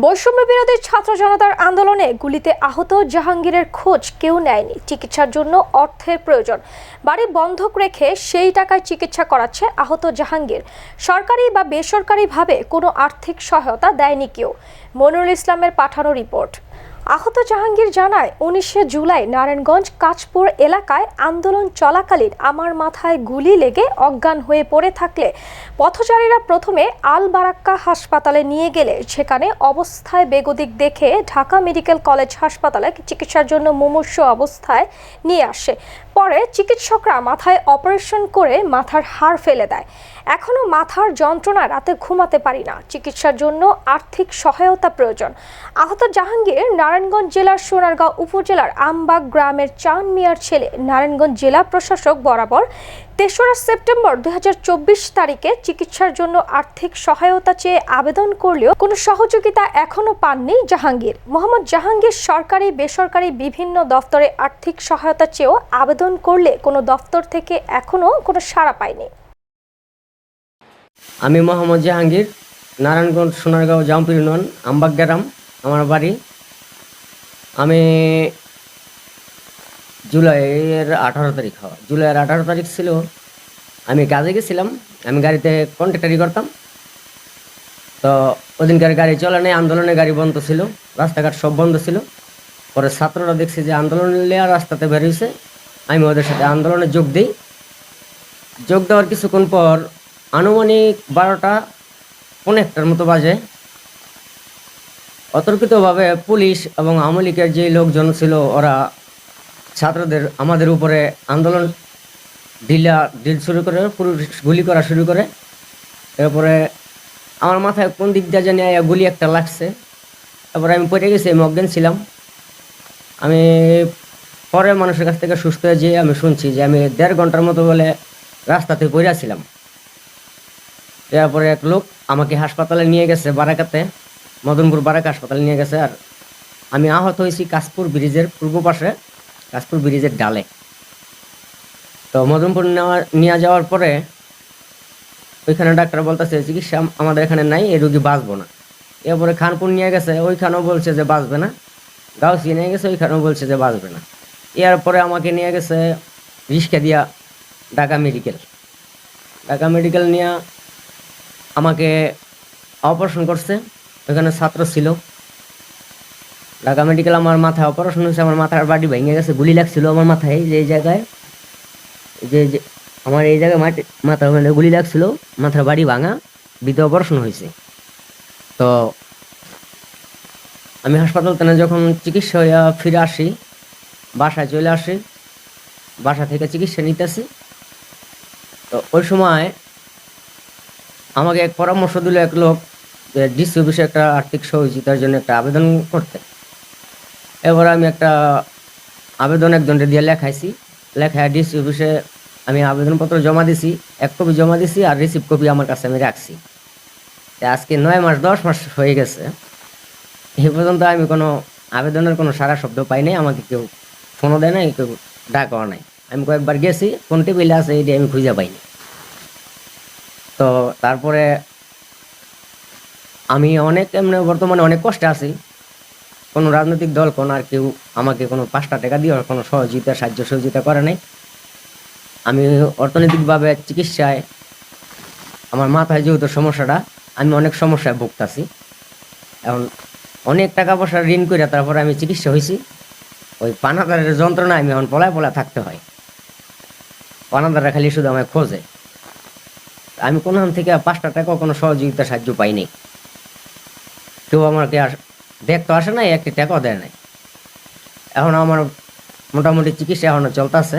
বৈষম্য বিরোধী ছাত্র জনতার আন্দোলনে গুলিতে আহত জাহাঙ্গীরের খোঁজ কেউ নেয়নি। চিকিৎসার জন্য অর্থের প্রয়োজন। বাড়ি বন্ধক রেখে সেই টাকায় চিকিৎসা করাচ্ছে আহত জাহাঙ্গীর। সরকারি বা বেসরকারিভাবে কোনো আর্থিক সহায়তা দেয়নি কেউ। মনিরুল ইসলামের পাঠানো রিপোর্ট। আহত জাহাঙ্গীর জানায়, উনিশে জুলাই নারায়ণগঞ্জ কাঁচপুর এলাকায় আন্দোলন চলাকালীন আমার মাথায় গুলি লেগে অজ্ঞান হয়ে পড়ে থাকলে পথচারীরা প্রথমে আল বারাক্কা হাসপাতালে নিয়ে গেলে, সেখানে অবস্থায় বেগদিক দেখে ঢাকা মেডিকেল কলেজ হাসপাতালে চিকিৎসার জন্য মুমূর্ষ অবস্থায় নিয়ে আসে। পরে চিকিৎসকরা মাথায় অপারেশন করে মাথার হাড় ফেলে দেয়। এখনও মাথার যন্ত্রণা রাতে ঘুমাতে পারি না। চিকিৎসার জন্য আর্থিক সহায়তা প্রয়োজন। আহত জাহাঙ্গীর নারায়ণগঞ্জ জেলার সোনারগাঁও উপজেলার আমবাগ গ্রামের চান মিয়ার ছেলে নারায়ণগঞ্জ জেলা প্রশাসক বরাবর তেসরা সেপ্টেম্বর দু হাজার চব্বিশ তারিখে চিকিৎসার জন্য আর্থিক সহায়তা চেয়ে আবেদন করলেও কোনো সহযোগিতা এখনও পাননি জাহাঙ্গীর। মোহাম্মদ জাহাঙ্গীর সরকারি, বেসরকারি বিভিন্ন দফতরে আর্থিক সহায়তা চেয়েও আবেদন করলে কোনো দফতর থেকে এখনও কোনো সাড়া পায়নি। আমি মোহাম্মদ জাহাঙ্গীর, নারায়ণগঞ্জ, সোনারগাঁও, জামপুর ইউনিয়ন আমবাগ গ্রাম আমার বাড়ি। আমি জুলাইয়ের আঠারো তারিখ হওয়া জুলাইয়ের আঠারো তারিখ ছিল। আমি কাজে গেছিলাম, আমি গাড়িতে কন্ট্রাক্টারি করতাম। তো ওদিনকার গাড়ি চলে নেই, আন্দোলনের গাড়ি বন্ধ ছিল, রাস্তাঘাট সব বন্ধ ছিল। পরে ছাত্ররা দেখছি যে আন্দোলন নেওয়া রাস্তাতে বেরিয়েছে আমি ওদের সাথে আন্দোলনে যোগ দিই। যোগ দেওয়ার কিছুক্ষণ পর আনুমানিক বারোটা পনেরো একটার মতো বাজে। অতর্কিতভাবে পুলিশ এবং আওয়ামী লীগের যে লোকজন ছিল, ওরা ছাত্রদের, আমাদের উপরে আন্দোলন ঢিলা, ঢিল শুরু করে পুরো গুলি করা শুরু করে। এরপরে আমার মাথায় কোন দিক দিয়ে জানি গুলি একটা লাগছে। তারপরে আমি পড়ে গেছি, আমি অজ্ঞান ছিলাম। আমি পরে মানুষের কাছ থেকে সুস্থ হয়ে যেয়ে আমি শুনছি যে আমি দেড় ঘণ্টার মতো বলে রাস্তাতে পড়ে পড়েছিলাম এরপরে এক লোক আমাকে হাসপাতালে নিয়ে গেছে, বারাকাতে, মদনপুর বারাকা হাসপাতালে নিয়ে গেছে, আর আমি আহত হয়েছি কাশপুর ব্রিজের পূর্ব পাশে, কাশপুর ব্রিজের ডালে। তো মদনপুর নেওয়া, নিয়ে যাওয়ার পরে ওইখানে ডাক্তার বলতেছে, চিকিৎসা আমাদের এখানে নাই, এই রুগী বাঁচবো না। এরপরে খানপুর নিয়ে গেছে, ওইখানেও বলছে যে বাঁচবে না। গাউসি নিয়ে গেছে, ওইখানেও বলছে যে বাঁচবে না। এরপরে আমাকে নিয়ে গেছে রিক্সা দিয়া ঢাকা মেডিকেল। ঢাকা মেডিকেল নিয়ে আমাকে অপারেশন করছে, ওখানে ছাত্র ছিল। ঢাকা মেডিকেল আমার মাথায় অপারেশন হয়েছে, আমার মাথার বাড়ি ভেঙে গেছে, গুলি লাগছিল আমার মাথায় যে, এই জায়গায়। যে আমার এই জায়গায় মাথার মানে গুলি লাগছিল, মাথার বাড়ি ভাঙা, বিধে অপারেশন হয়েছে। তো আমি হাসপাতাল থেকে যখন চিকিৎসা হইয়া ফিরে আসি, বাসায় চলে আসি, বাসা থেকে চিকিৎসা নিতেছি। তো ওই সময় আমাকে এক পরামর্শ দিল এক লোক ডিসি অফিসে একটা আর্থিক সহযোগিতার জন্য একটা আবেদন করতে। এবার আমি একটা আবেদন একজনকে দিয়ে লেখাইছি। লেখায় ডিসি অফিসে আমি আবেদনপত্র জমা দিছি, এক কপি জমা দিছি আর রিসিভ কপি আমার কাছে আমি রাখছি। আজকে নয় মাস, দশ মাস হয়ে গেছে। এই পর্যন্ত আমি কোনো আবেদনের কোনো সারা শব্দ পাই নাই, আমাকে কেউ ফোনও দেয় নাই, কেউ ডাকাও নাই। আমি কয়েকবার গেছি, কোন টেবিলে আছে এইটা আমি খুঁজে পাইনি। তো তারপরে আমি অনেক এমনি বর্তমানে অনেক কষ্টে আছি। কোনো রাজনৈতিক দল, কোনো আর কেউ আমাকে কোনো পাঁচটা টাকা দিয়ে কোনো সহযোগিতা, সাহায্য সহযোগিতা করে নাই। আমি অর্থনৈতিকভাবে চিকিৎসায়, আমার মাথায় যেহেতু সমস্যাটা, আমি অনেক সমস্যায় ভুগতাছি। এখন অনেক টাকা পয়সা ঋণ করে তারপরে আমি চিকিৎসা হয়েছি ওই পানাদারের যন্ত্রণা আমি এখন পলায় পলায় থাকতে হয়। পানাদাররা খালি শুধু আমায় খোঁজে। আমি কোনখান থেকে পাঁচটা টাকা কোনো সহযোগিতা সাহায্য পাইনি। কেউ আমাকে আস দেখতে আসে নাই, একটি টাকাও দেয় নাই। এখন আমার মোটামুটি চিকিৎসা এখনও চলতেছে।